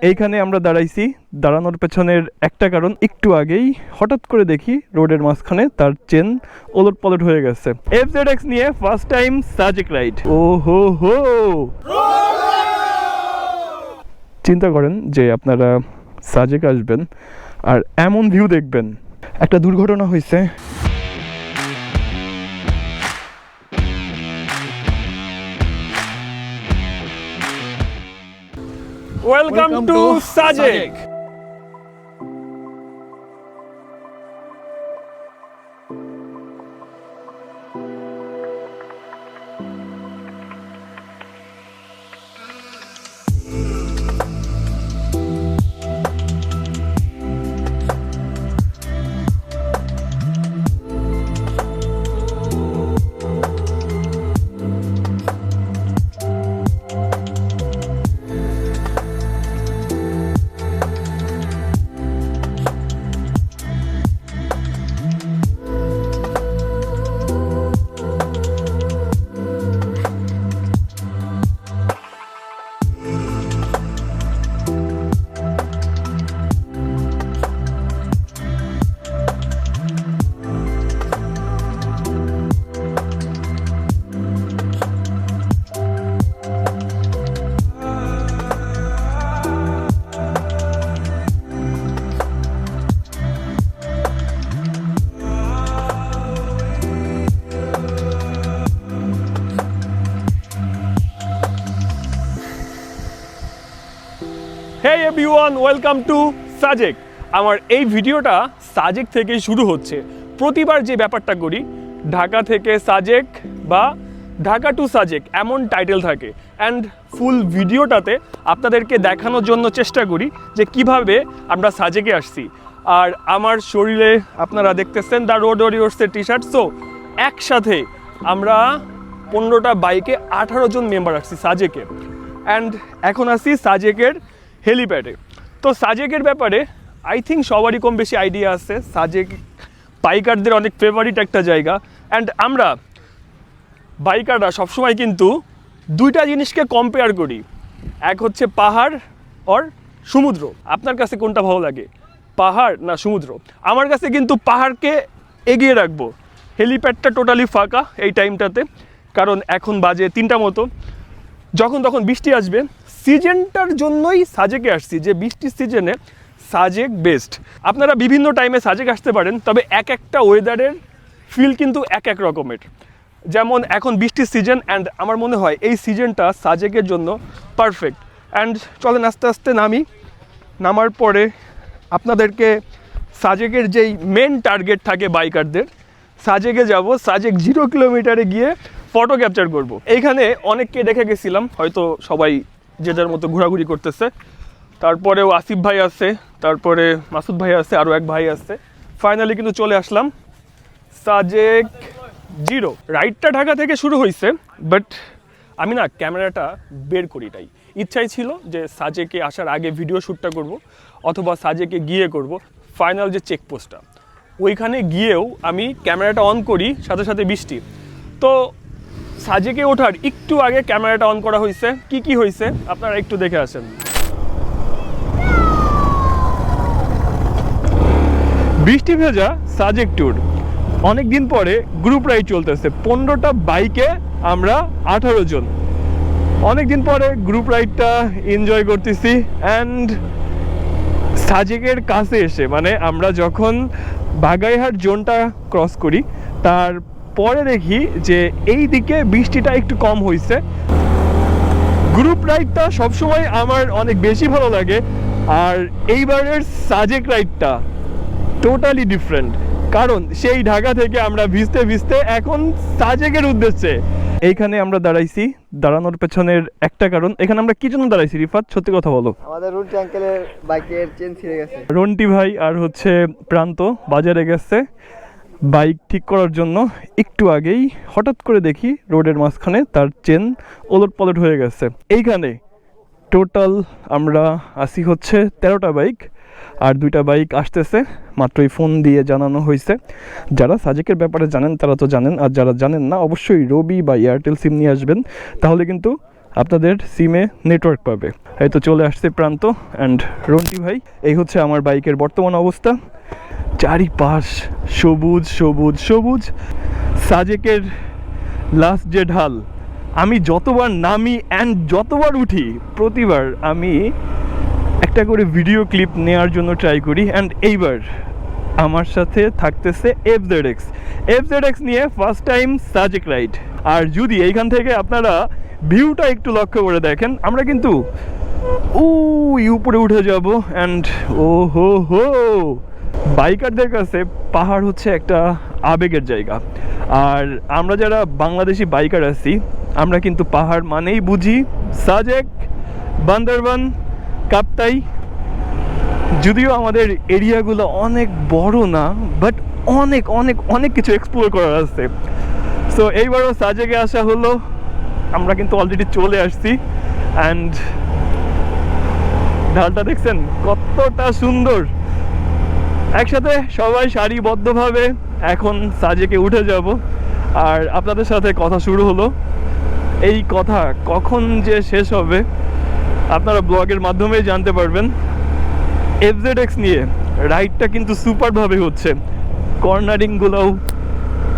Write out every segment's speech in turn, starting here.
এইখানে আমরা দাঁড়াইছি। দাঁড়ানোর পেছনের একটা কারণ, একটু আগেই হঠাৎ করে দেখি রোডের মাঝখানে তার চেন ওলট পলট হয়ে গেছে। এফ জেড এক্স নিয়ে ফার্স্ট টাইম সাজেক রাইড ও হো! হো চিন্তা করেন যে আপনারা সাজেক আসবেন আর এমন ভিউ দেখবেন। একটা দুর্ঘটনা হয়েছে welcome to Sajek everyone welcome to Sajek আমার এই ভিডিওটা সাজেক থেকেই শুরু হচ্ছে। প্রতিবার যে ব্যাপারটা করি, ঢাকা থেকে সাজেক বা ঢাকা টু সাজেক এমন টাইটেল থাকে। অ্যান্ড ফুল ভিডিওটাতে আপনাদেরকে দেখানোর জন্য চেষ্টা করি যে কীভাবে আমরা সাজেকে আসছি। আর আমার শরীরে আপনারা দেখতেছেন দ্য রোড ওরিওর্সের টি শার্ট সো একসাথে আমরা পনেরোটা বাইকে আঠারো জন মেম্বার আসছি সাজেকে অ্যান্ড এখন আসি সাজেকের হেলিপ্যাডে। তো সাজেকের ব্যাপারে আই থিঙ্ক সবারই কম বেশি আইডিয়া আছে। সাজেক বাইকারদের অনেক ফেভারিট একটা জায়গা। অ্যান্ড আমরা বাইকাররা সবসময় কিন্তু দুইটা জিনিসকে কম্পেয়ার করি। এক হচ্ছে পাহাড় আর সমুদ্র। আপনার কাছে কোনটা ভালো লাগে? পাহাড় না সমুদ্র? আমার কাছে কিন্তু পাহাড়কে এগিয়ে রাখব। হেলিপ্যাডটা টোটালি ফাঁকা এই টাইমটাতে কারণ এখন বাজে তিনটা মতো। যখন তখন বৃষ্টি আসবে সিজনটার জন্যই সাজেকে আসছি, যে বৃষ্টির সিজনে সাজেক বেস্ট আপনারা বিভিন্ন টাইমে সাজেক আসতে পারেন, তবে এক একটা ওয়েদারের ফিল কিন্তু এক এক রকমের। যেমন এখন বৃষ্টির সিজন অ্যান্ড আমার মনে হয় এই সিজনটা সাজেকের জন্য পারফেক্ট অ্যান্ড চলেন আস্তে আস্তে নামি। নামার পরে আপনাদেরকে সাজেকের যেই মেন টার্গেট থাকে বাইকারদের সাজেকে যাব, সাজেক জিরো কিলোমিটারে গিয়ে ফটো ক্যাপচার করব। এইখানে অনেককে দেখে গেছিলাম, হয়তো সবাই যে যার মতো ঘোরাঘুরি করতেছে। তারপরেও আসিফ ভাই আছে, তারপরে মাসুদ ভাই আছে, আরও এক ভাই আছে। ফাইনালি কিন্তু চলে আসলাম। সাজেক জিরো। রাইডটা ঢাকা থেকে শুরু হয়েছে বাট আমি না ক্যামেরাটা বের করি তাই ইচ্ছাই ছিল যে সাজেকে আসার আগে ভিডিও শ্যুটটা করব, অথবা সাজেকে গিয়ে করব ফাইনাল যে চেকপোস্টটা। ওইখানে গিয়েও আমি ক্যামেরাটা অন করি, সাথে সাথে বৃষ্টি। তো সাজেকে ওঠার একটু আগে ক্যামেরাটা অন করা হয়েছে। কি কি হয়েছে? আপনারা একটু দেখে আসেন। বৃষ্টি ভেজা সাজেক ট্যুর। অনেক দিন পরে গ্রুপ রাইড চলতেছে। পনেরোটা বাইকে আমরা আঠারো জন। অনেক দিন পরে গ্রুপ রাইডটা এনজয় করতেছি। অ্যান্ড সাজেকের কাছে এসে মানে আমরা যখন বাগাইহাট জোনটা ক্রস করি, তার পরে দেখি যে এই দিকে বৃষ্টিটা একটু কম হয়েছে গ্রুপ রাইডটা সবসময় আমার অনেক বেশি ভালো লাগে আর এইবারের সাজেক রাইডটা টোটালি ডিফারেন্ট কারণ সেই ঢাকা থেকে আমরা ভিজতে ভিজতে এখন সাজেকের উদ্দেশ্যে। এইখানে আমরা দাঁড়াইছি দাঁড়ানোর পেছনের একটা কারণ। এখানে আমরা কি জন্য দাঁড়াইছি রিফাত? সত্যি কথা বলো। আমাদের রুটি আঙ্কেলের বাইকের চেন ছিঁড়ে গেছে। রন্টি ভাই আর হচ্ছে প্রান্ত বাজারে গেছে। বাইক ঠিক করার জন্য একটু আগেই হঠাৎ করে দেখি রোডের মাঝখানে তার চেন ওলট পলট হয়ে গেছে। এইখানে টোটাল আমরা আসি হচ্ছে তেরোটা বাইক আর দুইটা বাইক আসতেছে, মাত্রই ফোন দিয়ে জানানো হয়েছে। যারা সাজেকের ব্যাপারে জানেন তারা তো জানেন, আর যারা জানেন না অবশ্যই রবি বা এয়ারটেল সিম নিয়ে আসবেন, তাহলে কিন্তু আপনাদের সিমে নেটওয়ার্ক পাবে। এই তো চলে আসছে প্রান্ত অ্যান্ড রন্টি ভাই, এই হচ্ছে আমার বাইকের বর্তমান অবস্থা। চারিপাশ সবুজ সবুজ সবুজ। সাজেকের লাস্ট যে ঢাল, আমি যতবার নামি অ্যান্ড যতবার উঠি, প্রতিবার আমি একটা করে ভিডিও ক্লিপ নেওয়ার জন্য ট্রাই করি অ্যান্ড এইবার আমার সাথে থাকতেছে F Z X F Z X নিয়ে ফার্স্ট টাইম সাজেক রাইড আর যদি এইখান থেকে আপনারা ভিউটা একটু লক্ষ্য করে দেখেন, আমরা কিন্তু ওই উপরে উঠে যাব অ্যান্ড ও হো হো বাইকারদের কাছে পাহাড় হচ্ছে একটা আবেগের জায়গা। আর আমরা যারা বাংলাদেশি বাইকার আছি, আমরা কিন্তু পাহাড় মানেই বুঝি সাজেক, বান্দরবান, কাপ্তাই। যদিও আমাদের এরিয়াগুলো অনেক বড় না বাট অনেক অনেক অনেক কিছু এক্সপ্লোর করার আছে। সো এইবারও সাজেকে আসা হলো। আমরা কিন্তু অলরেডি চলে আসছি। অ্যান্ড ঢালটা দেখছেন কতটা সুন্দর। একসাথে সবাই সারিবদ্ধভাবে এখন সাজেকে উঠে যাব। আর আপনাদের সাথে কথা শুরু হলো। এই কথা কখন যে শেষ হবে, আপনারা ব্লগের মাধ্যমেই জানতে পারবেন। এফজেড এক্স নিয়ে রাইডটা কিন্তু সুপারভাবে হচ্ছে। কর্নারিংগুলোও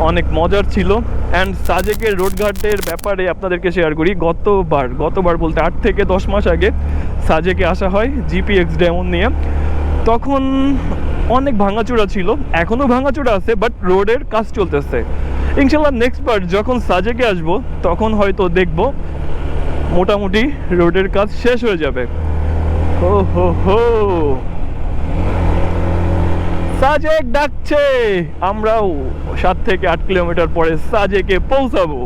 অনেক মজার ছিল। অ্যান্ড সাজেকের রোডঘাটের ব্যাপারে আপনাদেরকে শেয়ার করি। গতবার গতবার বলতে আট থেকে দশ মাস আগে সাজেকে আসা হয় জিপিএক্স ডেমন নিয়ে। তখন অনেক ভাঙাচোরা ছিল এখনও ভাঙাচোরা আছে বাট রোডের কাজ চলতেছে। ইনশাল্লাহ নেক্সট বার যখন সাজেকে আসব, তখন হয়তো দেখব মোটামুটি রোডের কাজ শেষ হয়ে যাবে। ও সাজেক ডাকছে! আমরাও সাত থেকে আট কিলোমিটার পরে সাজেকে পৌঁছাবো।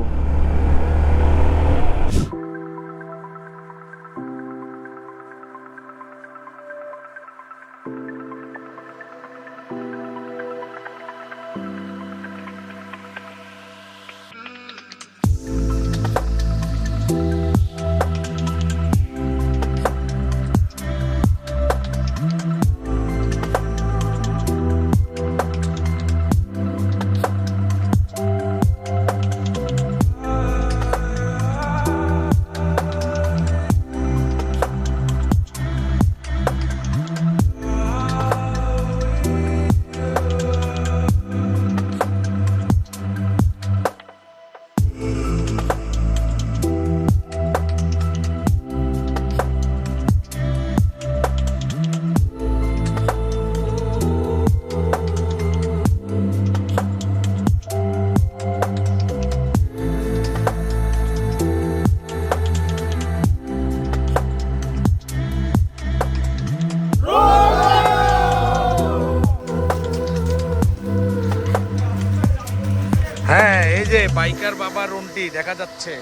বাইকার বাবা রুনটি দেখা যাচ্ছে।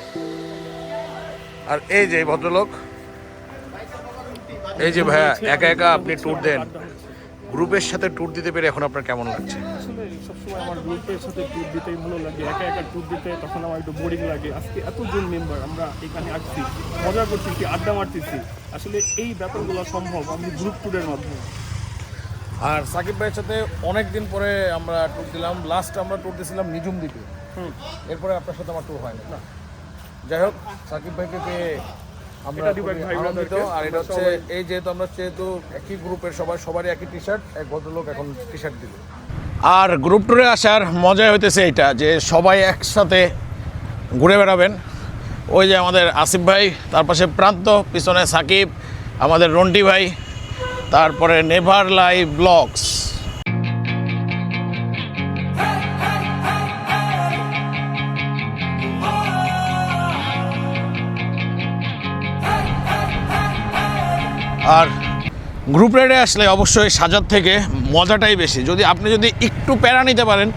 আর এই যে ভদ্রলোক এই যে ভাইয়া একা একা আপনি ট্যুর দেন। গ্রুপের সাথে ট্যুর দিতে পেরে এখন আপনার কেমন লাগছে? আসলে সবসময় আমার গ্রুপের সাথে ট্যুর দিতেই ভালো লাগে। একা একা ট্যুর দিতে তখন আমার একটু বোরিং লাগে। আজকে এতজন মেম্বার আমরা এখানে আসছি মজা করতেছি আড্ডা মারতেছি। আসলে এই ব্যাপারগুলো সম্ভব আমি গ্রুপ ট্যুরের মাধ্যমে। আর সাকিব ভাইয়ের সাথে অনেক দিন পরে আমরা ট্যুর দিলাম। লাস্ট আমরা ট্যুর দিয়েছিলাম নিজুম দ্বীপে। এরপরে আপনার সাথে আমার ট্যুর হয় না। যাই হোক সাকিব ভাইকে পেয়ে আমরা আনন্দিত। আর এটা হচ্ছে এই যেহেতু আমরা যেহেতু একই গ্রুপের সবাই সবারই একই টি শার্ট এক ভদ্রলোক এখন টি শার্ট দিল আর গ্রুপ ট্যুরে আসার মজা হইতেছে এটা যে সবাই একসাথে ঘুরে বেড়াবেন। ওই যে আমাদের আসিফ ভাই তার পাশে প্রান্ত পিছনে সাকিব আমাদের রন্টি ভাই তারপরে নেভার লাইভ ব্লগস। আর গ্রুপ রাইডে আসলে অবশ্যই সাজার থেকে মজাটাই বেশি। যদি আপনি যদি একটু প্যারা নিতে পারেন,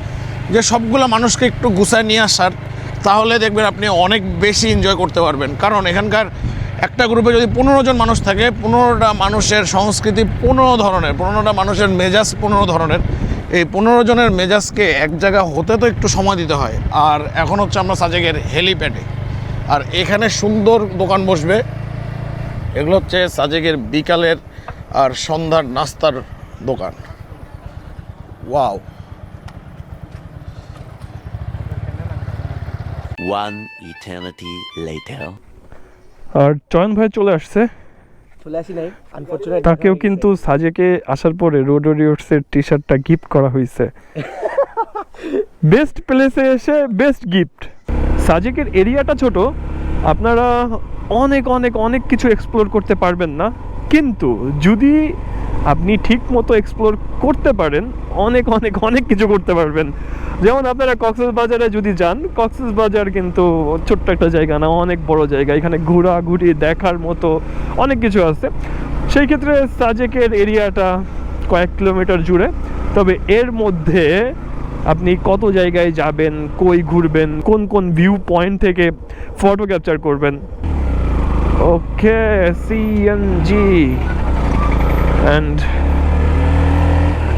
যে সবগুলো মানুষকে একটু গুছায় নিয়ে আসার, তাহলে দেখবেন আপনি অনেক বেশি এনজয় করতে পারবেন। কারণ এখানকার একটা গ্রুপে যদি পনেরো জন মানুষ থাকে, পনেরোটা মানুষের সংস্কৃতি পনেরো ধরনের, পনেরোটা মানুষের মেজাজ পনেরো ধরনের। এই পনেরো জনের মেজাজকে এক জায়গা হতে তো একটু সময় দিতে হয়। আর এখন হচ্ছে আমরা সাজেকের হেলিপ্যাডে আর এখানে সুন্দর দোকান বসবে। এগুলো হচ্ছে সাজেকের বিকালের আর সন্ধ্যার নাস্তার দোকান। ওয়াও। One eternity later. আর চয়ন ভাই চলে আসছে। চলে আসি নাই আনফরচুনেট তাকেও কিন্তু সাজেকে আসার পরে রোড ওরিয়র্সের টি শার্টটা গিফট করা হয়েছে। বেস্ট প্লেসে এসে বেস্ট গিফট সাজেকের এরিয়াটা ছোট আপনারা অনেক অনেক অনেক কিছু এক্সপ্লোর করতে পারবেন না। কিন্তু যদি আপনি ঠিক মতো এক্সপ্লোর করতে পারেন, অনেক অনেক অনেক কিছু করতে পারবেন। যেমন আপনারা কক্সেস বাজারে যদি যান, কক্সেস বাজার কিন্তু ছোট্ট একটা জায়গা না, অনেক বড় জায়গা। এখানে ঘোরাঘুরি দেখার মতো অনেক কিছু আছে। সেই ক্ষেত্রে সাজেকের এরিয়াটা কয়েক কিলোমিটার জুড়ে। তবে এর মধ্যে আপনি কত জায়গায় যাবেন, কই ঘুরবেন, কোন কোন ভিউ পয়েন্ট থেকে ফটো ক্যাপচার করবেন? ওকে সিএনজি অ্যান্ড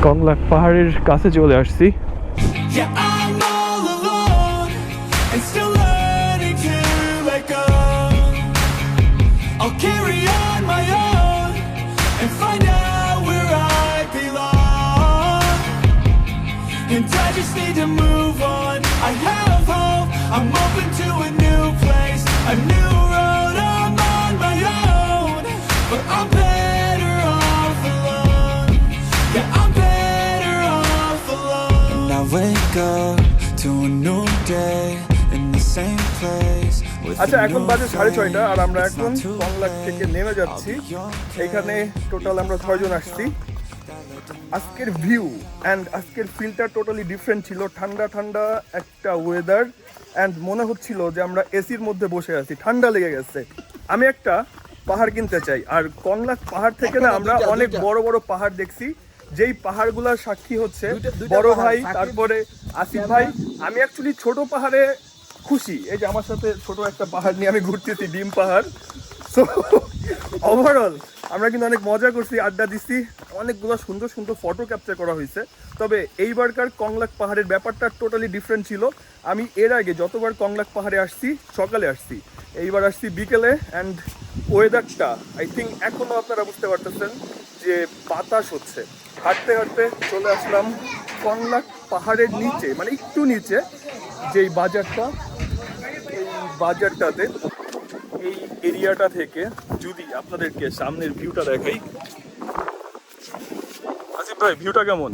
কংলাক পাহাড়ের কাছে চলে আসছি। আচ্ছা এখন বাজে সাড়ে ছয়টা আর আমরা এখন কংলাক থেকে নেমে যাচ্ছি. এখানে টোটাল আমরা ছয়জন আসছি। আজকের ভিউ অ্যান্ড আজকের ফিলটা টোটালি ডিফারেন্ট ছিল। ঠান্ডা ঠান্ডা একটা ওয়েদার অ্যান্ড মনে হচ্ছিল যে আমরা এসির মধ্যে বসে আছি। ঠান্ডা লেগে গেছে। আমি একটা পাহাড় কিনতে চাই। আর কংলাক পাহাড় থেকে না আমরা অনেক বড় বড় পাহাড় দেখছি। যেই পাহাড়গুলোর সাক্ষী হচ্ছে বড় ভাই তারপরে আসিফ ভাই। আমি অ্যাকচুয়ালি ছোট পাহাড়ে খুশি। এই যে আমার সাথে ছোট একটা পাহাড় নিয়ে আমি ঘুরতেছি, ডিম পাহাড়। সো ওভারঅল আমরা কিন্তু অনেক মজা করছি, আড্ডা দিচ্ছি। অনেকগুলো সুন্দর সুন্দর ফটো ক্যাপচার করা হয়েছে। তবে এইবারকার কংলাক পাহাড়ের ব্যাপারটা টোটালি ডিফারেন্ট ছিল। আমি এর আগে যতবার কংলাক পাহাড়ে আসছি, সকালে আসছি। এইবার আসছি বিকেলে অ্যান্ড ওয়েদারটা আই থিঙ্ক এখনও আপনারা বুঝতে পারতেছেন যে বাতাস হচ্ছে। হাঁটতে হাঁটতে চলে আসলাম কংলাক পাহাড়ের নিচে মানে একটু নিচে, যেই বাজারটা। বাজারটাতে এই এরিয়াটা থেকে যদি আপনাদেরকে সামনের ভিউটা দেখাই। আসিফ ভাই ভিউটা কেমন?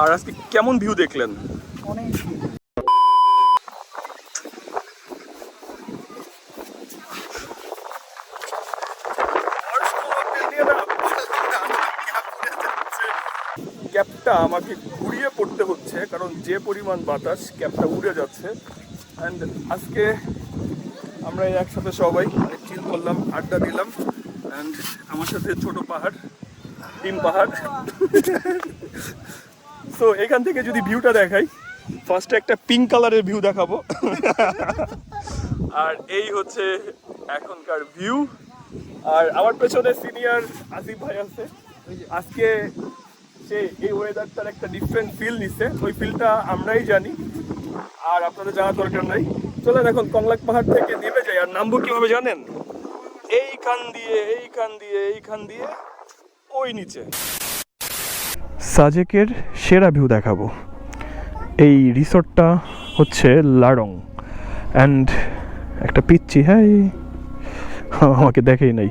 আর আজকে কেমন ভিউ দেখলেন? ক্যাপটা আমাকে ঘুরিয়ে পড়তে হচ্ছে কারণ যে পরিমাণ বাতাস ক্যাপটা উড়ে যাচ্ছে অ্যান্ড আজকে আমরা একসাথে সবাই চিল করলাম আড্ডা দিলাম। অ্যান্ড আমার সাথে ছোট পাহাড়, ডিম পাহাড়। সো এখান থেকে যদি ভিউটা দেখাই ফার্স্টে একটা পিঙ্ক কালারের ভিউ দেখাবো। আর এই হচ্ছে এখনকার ভিউ আর আমার পেছনে সিনিয়র আসিফ ভাই আছে। আজকে সে এই ওয়েদারটার একটা ডিফারেন্ট ফিল নিচ্ছে ওই ফিলটা আমরাই জানি। আর আপনাদের জানার দরকার নাই। চলেন এখন কংলাক পাহাড় থেকে নেমে যাই। আর নামবো কীভাবে জানেন? এইখান দিয়ে এইখান দিয়ে এইখান দিয়ে, ওই নিচে। সাজেকের সেরা ভিউ দেখাবো। এই রিসোর্টটা হচ্ছে লারং। অ্যান্ড একটা পিচ্ছি হ্যাঁ আমাকে দেখেই নাই।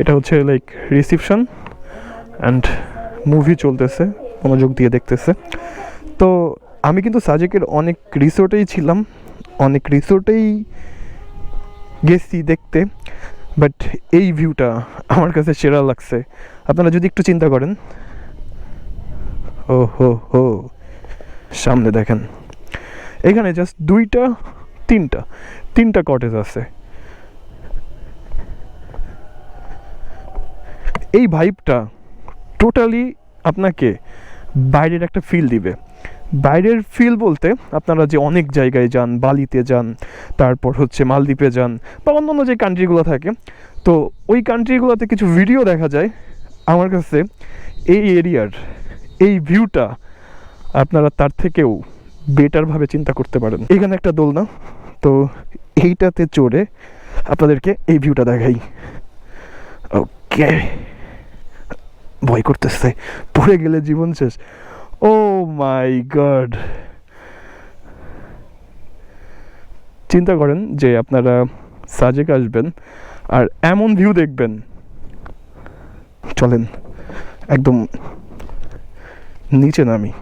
এটা হচ্ছে লাইক রিসিপশন অ্যান্ড মুভি চলতেছে, মনোযোগ দিয়ে দেখতেছে। তো আমি কিন্তু সাজেকের অনেক রিসোর্টেই ছিলাম, অনেক রিসোর্টেই গেছি দেখতে বাট এই ভিউটা আমার কাছে সেরা লাগছে। আপনারা যদি একটু চিন্তা করেন। ও হো হো, সামনে দেখেন। এখানে জাস্ট দুইটা, তিনটা তিনটা কটেজ আছে। এই ভাইবটা টোটালি আপনাকে বাইরের একটা ফিল দিবে। বাইরের ফিল বলতে আপনারা যে অনেক জায়গায় যান, বালিতে যান, তারপর হচ্ছে মালদ্বীপে যান বা অন্যান্য যে কান্ট্রিগুলো থাকে, তো ওই কান্ট্রিগুলোতে কিছু ভিডিও দেখা যায়। আমার কাছে এই এরিয়ার এই ভিউটা আপনারা তার থেকেও বেটারভাবে চিন্তা করতে পারেন। এখানে একটা দোলনা, তো এইটাতে চড়ে আপনাদেরকে এই ভিউটা দেখাই। ওকে ভয় করতেছে, পড়ে গেলে জীবন শেষ। ও মাই গড চিন্তা করেন যে আপনারা সাজেক আসবেন আর এমন ভিউ দেখবেন। চলেন, একদম নিচে নামি।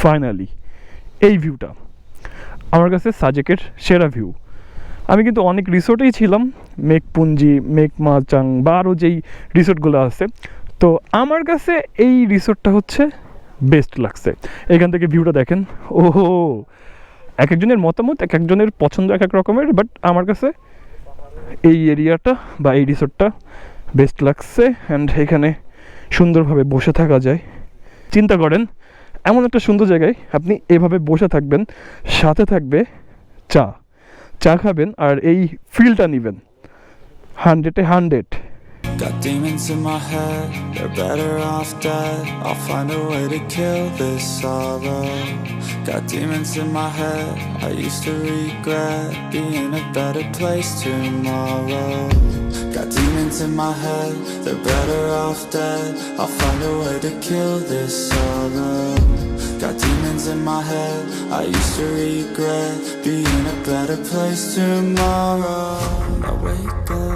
ফাইনালি এই ভিউটা আমার কাছে সাজেকের সেরা ভিউ আমি কিন্তু অনেক রিসোর্টেই ছিলাম, মেঘপুঞ্জি, মেঘমাচাং বা আরও যেই রিসোর্টগুলো আছে তো আমার কাছে এই রিসোর্টটা হচ্ছে বেস্ট লাগছে। এখান থেকে ভিউটা দেখেন। ওহো! এক একজনের মতামত, এক একজনের পছন্দ, এক এক রকমের বাট আমার কাছে এই এরিয়াটা বা এই রিসোর্টটা বেস্ট লাগছে অ্যান্ড এখানে সুন্দরভাবে বসে থাকা যায়। চিন্তা করেন, এমন একটা সুন্দর জায়গায় আপনি এভাবে বসে থাকবেন, সাথে থাকবে চা। চা খাবেন আর এই ফিলটা নেবেন। হান্ড্রেডে hundred Got demons in my head, they're better off dead. I'll find a way to kill this sorrow. Got demons in my head, I used to regret being a better place tomorrow. Got demons in my head, they're better off dead. I'll find a way to kill this sorrow. Got demons in my head, I used to regret being a better place tomorrow. I wake up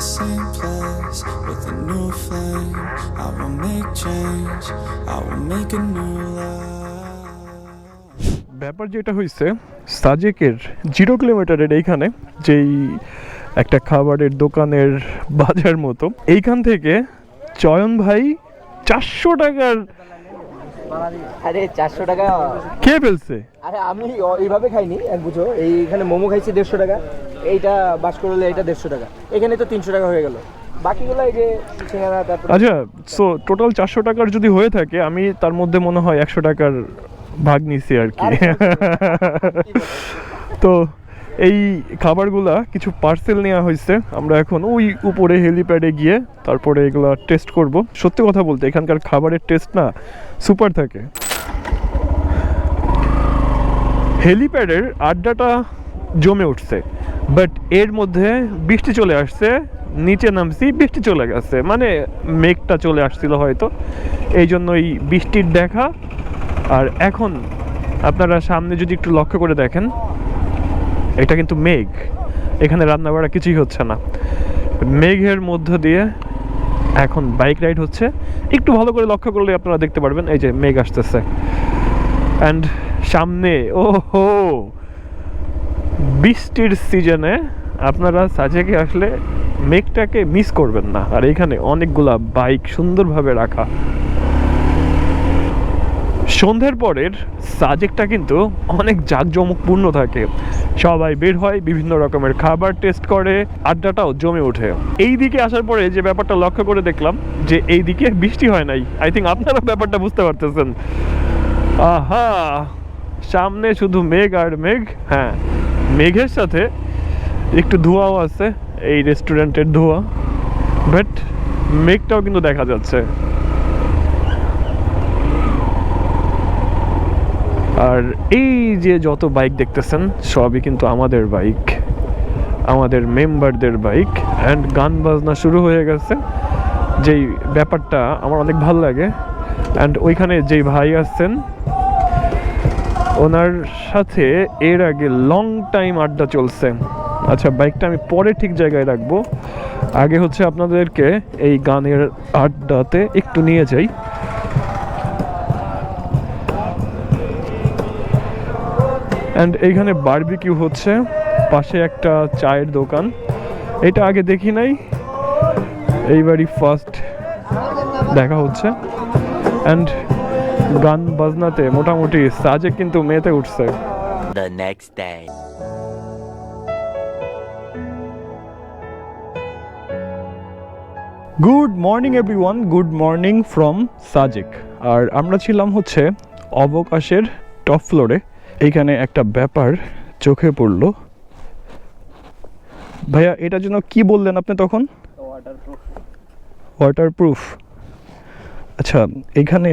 the same place with a new flame. I will make change, I will make a new life. ব্যাপার যেটা হয়েছে সাজেকের zero কিলোমিটারের এইখানে যেই একটা খাবারের দোকানের বাজার মতো এইখান থেকে চয়ন ভাই চারশো টাকার আরে চারশো টাকা। খেয়ে ফেলছে? আরে আমি অ- এইভাবে খাইনি এক বুঝো। এইখানে মোমো খাইছি দেড়শো টাকা এইটা বাস করলে এটা দেড়শো টাকা। এখানে তো তিনশো টাকা হয়ে গেল। বাকিগুলো এই যে আচ্ছা সো টোটাল চারশো টাকার যদি হয়ে থাকে আমি তার মধ্যে মনে হয় একশো টাকার ভাগ নিছি আর কি। তো এই খাবারগুলা কিছু পার্সেল নেওয়া হয়েছে। আমরা এখন ওই উপরে হেলিপ্যাডে গিয়ে তারপরে এগুলা টেস্ট করব। সত্যি কথা বলতে, এখানকার খাবারের টেস্ট না সুপার থাকে। হেলিপ্যাডের আড্ডাটা জমে উঠছে বাট এর মধ্যে বৃষ্টি চলে আসছে, নিচে নামছি, বৃষ্টি চলে গেছে। মানে মেঘটা চলে আসছিল হয়তো, এই জন্যই বৃষ্টির দেখা। আর এখন আপনারা সামনে যদি একটু লক্ষ্য করে দেখেন এটা কিন্তু মেঘ। এখানে রান্না বাড়া কিছুই হচ্ছে না। মেঘের মধ্য দিয়ে এখন বাইক রাইড হচ্ছে। একটু ভালো করে লক্ষ্য করলে আপনারা দেখতে পারবেন, এই যে মেঘ আসতেছে। অ্যান্ড সামনে ও হো বৃষ্টির সিজনে আপনারা সাজেকে আসলে মেঘটাকে মিস করবেন না। আর এখানে অনেকগুলা বাইক সুন্দরভাবে রাখা। সন্ধ্যের পরের সাজেকটা কিন্তু অনেক জাঁকজমকপূর্ণ থাকে। সবাই বের হয়, বিভিন্ন রকমের খাবার টেস্ট করে, আড্ডাটাও জমে ওঠে। এই দিকে আসার পরে যে ব্যাপারটা লক্ষ্য করে দেখলাম যে এই দিকে বৃষ্টি হয় নাই। আই থিঙ্ক আপনারা ব্যাপারটা বুঝতে পারতেছেন। আহা! সামনে শুধু মেঘ আর মেঘ। হ্যাঁ মেঘের সাথে একটু ধোঁয়াও আছে, এই রেস্টুরেন্টের ধোঁয়া। বাট মেঘটাও কিন্তু দেখা যাচ্ছে। আর এই যে যত বাইক দেখতেছেন, সবই কিন্তু আমাদের বাইক আমাদের মেম্বারদের বাইক অ্যান্ড গান বাজনা শুরু হয়ে গেছে। যেই ব্যাপারটা আমার অনেক ভালো লাগে অ্যান্ড ওইখানে যেই ভাই আসছেন ওনার সাথে এর আগে লং টাইম আড্ডা চলছে। আচ্ছা বাইকটা আমি পরে ঠিক জায়গায় রাখব। আগে হচ্ছে আপনাদেরকে এই গানের আড্ডাতে একটু নিয়ে যাই। অ্যান্ড এইখানে বারবিকিউ হচ্ছে পাশে একটা চায়ের দোকান। এটা আগে দেখি নাই এইবারই ফার্স্ট দেখা হচ্ছে। অ্যান্ড গান বাজনাতে মোটামুটি সাজে কিন্তু মেতে উঠছে। The next day. Good morning everyone good morning from Sajek আর আমরা ছিলাম হচ্ছে অবকাশের টপ ফ্লোরে এইখানে একটা ব্যাপার চোখে পড়ল। ভাইয়া এটার জন্য কি বললেন আপনি তখন? ওয়াটার ওয়াটারপ্রুফ আচ্ছা এখানে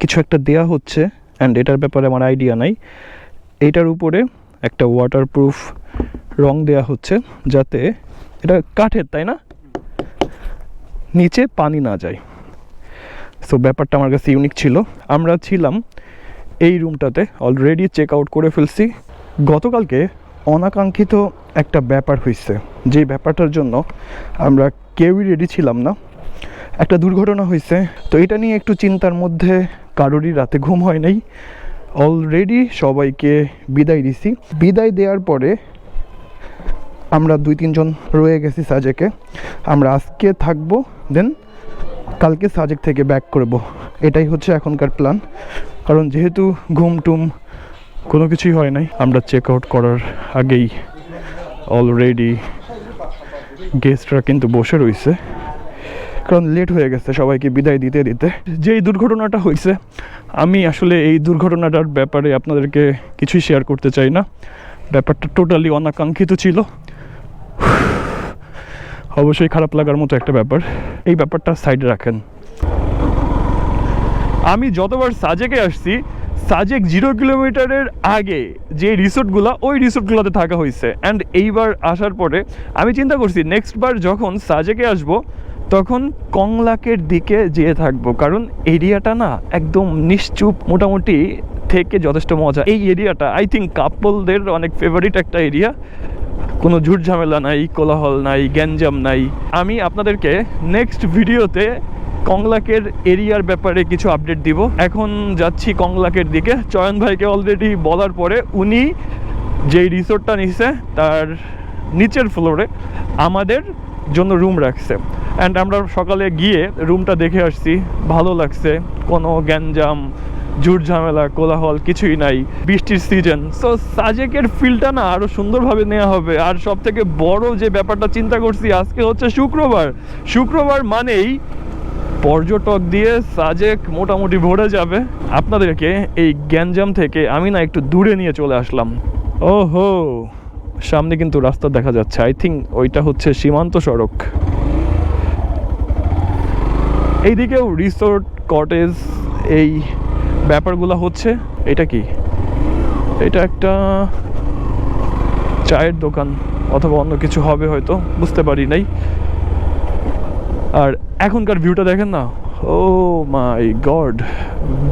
কিছু একটা দেয়া হচ্ছে অ্যান্ড এটার ব্যাপারে আমার আইডিয়া নাই। এইটার উপরে একটা ওয়াটারপ্রুফ রং দেয়া হচ্ছে যাতে এটা কাঠের তাই না? নিচে পানি না যায়। সো ব্যাপারটা আমার কাছে ইউনিক ছিল। আমরা ছিলাম এই রুমটাতে অলরেডি চেক আউট করে ফেলছি। গতকালকে অনাকাঙ্ক্ষিত একটা ব্যাপার হয়েছে। যে ব্যাপারটার জন্য আমরা কেউই রেডি ছিলাম না। একটা দুর্ঘটনা হয়েছে। তো এটা নিয়ে একটু চিন্তার মধ্যে কারোরই রাতে ঘুম হয় নাই। অলরেডি সবাইকে বিদায় দিছি। বিদায় দেওয়ার পরে আমরা দুই, তিনজন রয়ে গেছি সাজেকে। আমরা আজকে থাকব দেন কালকে সাজেক থেকে ব্যাক করব। এটাই হচ্ছে এখনকার প্ল্যান কারণ যেহেতু ঘুম টুম কোনো কিছুই হয় নাই, আমরা চেক আউট করার আগেই অলরেডি গেস্টরা কিন্তু বসে রয়েছে কারণ লেট হয়ে গেছে সবাইকে বিদায় দিতে দিতে। যেই দুর্ঘটনাটা হয়েছে আমি আসলে এই দুর্ঘটনাটার ব্যাপারে আপনাদেরকে কিছুই শেয়ার করতে চাই না। ব্যাপারটা টোটালি অনাকাঙ্ক্ষিত ছিল। অবশ্যই খারাপ লাগার মতো একটা ব্যাপার। এই ব্যাপারটা সাইডে রাখেন। আমি যতবার সাজেকে আসছি, সাজেক জিরো কিলোমিটারের আগে যে রিসোর্টগুলো, ওই রিসোর্টগুলোতে থাকা হয়েছে অ্যান্ড এইবার আসার পরে আমি চিন্তা করছি নেক্সট বার যখন সাজেকে আসব, তখন কংলাকের দিকে যেয়ে থাকব। কারণ এরিয়াটা না একদম নিশ্চুপ, মোটামুটি থেকে যথেষ্ট মজা। এই এরিয়াটা আই থিঙ্ক কাপলদের অনেক ফেভারিট একটা এরিয়া। কোনো ঝুট ঝামেলা নাই, কোলাহল নাই, গ্যাঞ্জাম নাই। আমি আপনাদেরকে নেক্সট ভিডিওতে কংলাকের এরিয়ার ব্যাপারে কিছু আপডেট দিব। এখন যাচ্ছি কংলাকের দিকে। চয়ন ভাইকে অলরেডি বলার পরে উনি যেই রিসোর্টটা নিছে, তার নিচের ফ্লোরে আমাদের জন্য রুম রাখছে। অ্যান্ড আমরা সকালে গিয়ে রুমটা দেখে আসছি। ভালো লাগছে। কোনো গ্যাঞ্জাম ঝুট ঝামেলা কোলাহল কিছুই নাই। বৃষ্টির সিজন সো সাজেকের ফিলটা না আরও সুন্দরভাবে নেওয়া হবে। আর সব থেকে বড় যে ব্যাপারটা চিন্তা করছি, আজকে হচ্ছে শুক্রবার। শুক্রবার মানেই পর্যটক দিয়ে সাজেক মোটামুটি ভরে যাবে। আপনাদেরকে এই গ্যাঞ্জাম থেকে আমি না একটু দূরে নিয়ে চলে আসলাম। ওহো! সামনে কিন্তু রাস্তা দেখা যাচ্ছে। আই থিঙ্ক ওইটা হচ্ছে সীমান্ত সড়ক। এইদিকেও রিসোর্ট কটেজ এই ব্যাপারগুলো হচ্ছে। এটা কি? এটা একটা চায়ের দোকান, অথবা অন্য কিছু হবে হয়তো, বুঝতে পারি নাই। আর এখনকার ভিউটা দেখেন না? ও my god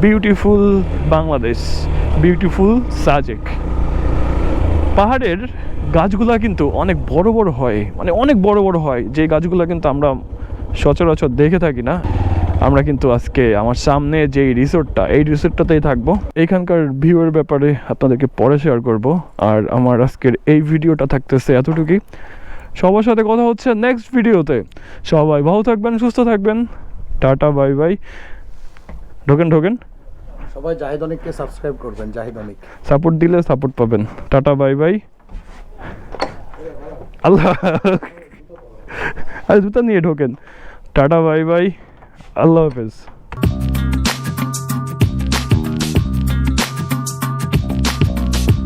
beautiful Bangladesh beautiful Sajek পাহাড়ের গাছগুলা কিন্তু অনেক বড় বড় হয়। মানে অনেক বড় বড় হয়। যে গাছগুলো কিন্তু আমরা সচরাচর দেখে থাকি না। আমরা কিন্তু আজকে আমার সামনে যে রিসোর্টটা, এই রিসোর্টটাতেই থাকব। এখানকার ভিউয়ের ব্যাপারে আপনাদেরকে পরে শেয়ার করব। আর আমার আজকের এই ভিডিওটা থাকতেছে এতটুকুই। সবার সাথে কথা হচ্ছে নেক্সট ভিডিওতে সবাই ভালো থাকবেন সুস্থ থাকবেন। টাটা বাই বাই ঢোকেন ঢোকেন। সবাই জাহিদ অনেককে সাবস্ক্রাইব করবেন জাহিদ অনেক। সাপোর্ট দিলে সাপোর্ট পাবেন। টাটা বাই বাই আল্লাহ। আরে জুতা নিয়ে ঢোকেন। টাটা বাই বাই আল্লাহ হাফেজ।